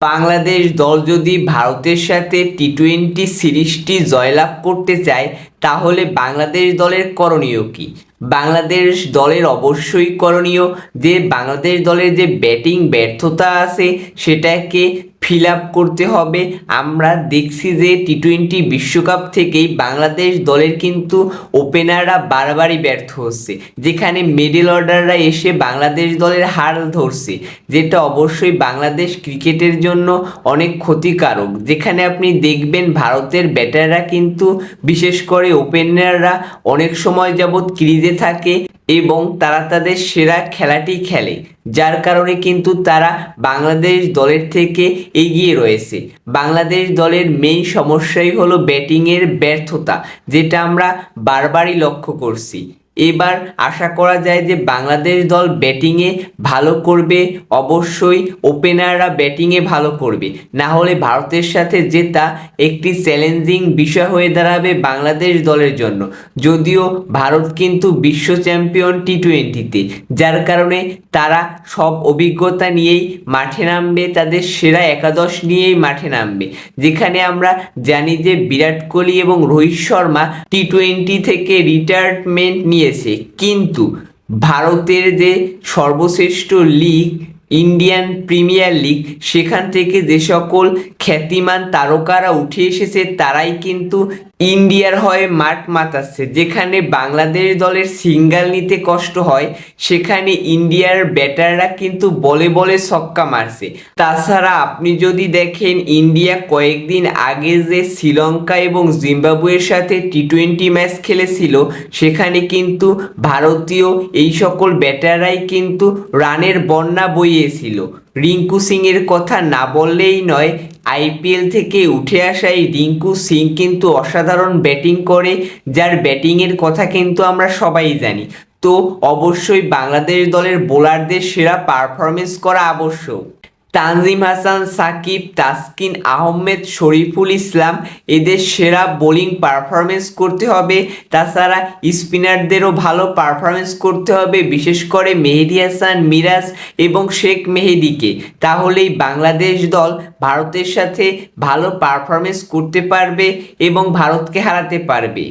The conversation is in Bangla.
বাংলাদেশ দল যদি ভারতের সাথে টি টোয়েন্টি সিরিজটি জয়লাভ করতে চায়, তাহলে বাংলাদেশ দলের করণীয় কি? বাংলাদেশ দলের অবশ্যই করণীয় যে, বাংলাদেশ দলের যে ব্যাটিং ব্যর্থতা আছে, সেটাকে ফিল আপ করতে হবে। আমরা দেখছি যে টি টোয়েন্টি বিশ্বকাপ থেকেই বাংলাদেশ দলের কিন্তু ওপেনাররা বারবারই ব্যর্থ হচ্ছে। যেখানে মিডল অর্ডাররা এসে বাংলাদেশ দলের হাল ধরছে, যেটা অবশ্যই বাংলাদেশ ক্রিকেটের জন্য অনেক ক্ষতিকারক। যেখানে আপনি দেখবেন ভারতের ব্যাটাররা কিন্তু, বিশেষ করে ওপেনাররা অনেক সময় যাবৎ ক্রিজে থাকে এবং তারা তাদের সেরা খেলাটি খেলে, যার কারণে কিন্তু তারা বাংলাদেশ দলের থেকে এগিয়ে রয়েছে। বাংলাদেশ দলের মেইন সমস্যাই হলো ব্যাটিংয়ের ব্যর্থতা, যেটা আমরা বারবারই লক্ষ্য করছি। এবার আশা করা যায় যে বাংলাদেশ দল ব্যাটিংয়ে ভালো করবে। অবশ্যই ওপেনাররা ব্যাটিংয়ে ভালো করবে। না হলে ভারতের সাথে জেতা একটি চ্যালেঞ্জিং বিষয় হয়ে দাঁড়াবে বাংলাদেশ দলের জন্য। যদিও ভারত কিন্তু বিশ্ব চ্যাম্পিয়ন টি টোয়েন্টিতে যার কারণে তারা সব অভিজ্ঞতা নিয়েই মাঠে নামবে, তাদের সেরা একাদশ নিয়েই মাঠে নামবে। যেখানে আমরা জানি যে বিরাট কোহলি এবং রোহিত শর্মা টি টোয়েন্টি থেকে রিটায়ারমেন্ট নিয়েছে কিন্তু ভারতের যে সর্বশ্রেষ্ঠ লিগ ইন্ডিয়ান প্রিমিয়ার লিগ, সেখান থেকে যে সকল খ্যাতিমান তারকারা উঠে এসেছে, তারাই কিন্তু ইন্ডিয়ার হয়ে মাঠ মাতাচ্ছে। যেখানে বাংলাদেশ দলের সিঙ্গাল নিতে কষ্ট হয়, সেখানে ইন্ডিয়ার ব্যাটাররা কিন্তু বলে বলে ছক্কা মারছে। তাছাড়া আপনি যদি দেখেন, ইন্ডিয়া কয়েকদিন আগে যে শ্রীলঙ্কা এবং জিম্বাবুয়ের সাথে টি টোয়েন্টি ম্যাচ খেলেছিল, সেখানে কিন্তু ভারতীয় এই সকল ব্যাটাররাই কিন্তু রানের বন্যা বইয়েছিল রিঙ্কু সিং এর কথা না বললেই নয়, আইপিএল থেকে উঠে আসা এই রিঙ্কু সিং কিন্তু অসাধারণ ব্যাটিং করে, যার ব্যাটিংয়ের কথা কিন্তু আমরা সবাই জানি। তো অবশ্যই বাংলাদেশ দলের বোলারদের সেরা পারফরমেন্স করা আবশ্যক। তানজিম হাসান, সাকিব, তাসকিন আহমেদ, শরীফুল ইসলাম এদের সেরা বোলিং পারফরমেন্স করতে হবে। তাছাড়া স্পিনারদেরও ভালো পারফরমেন্স করতে হবে, বিশেষ করে মেহেদি হাসান, মিরাজ এবং শেখ মেহেদিকে। তাহলেই বাংলাদেশ দল ভারতের সাথে ভালো পারফরমেন্স করতে পারবে এবং ভারতকে হারাতে পারবে।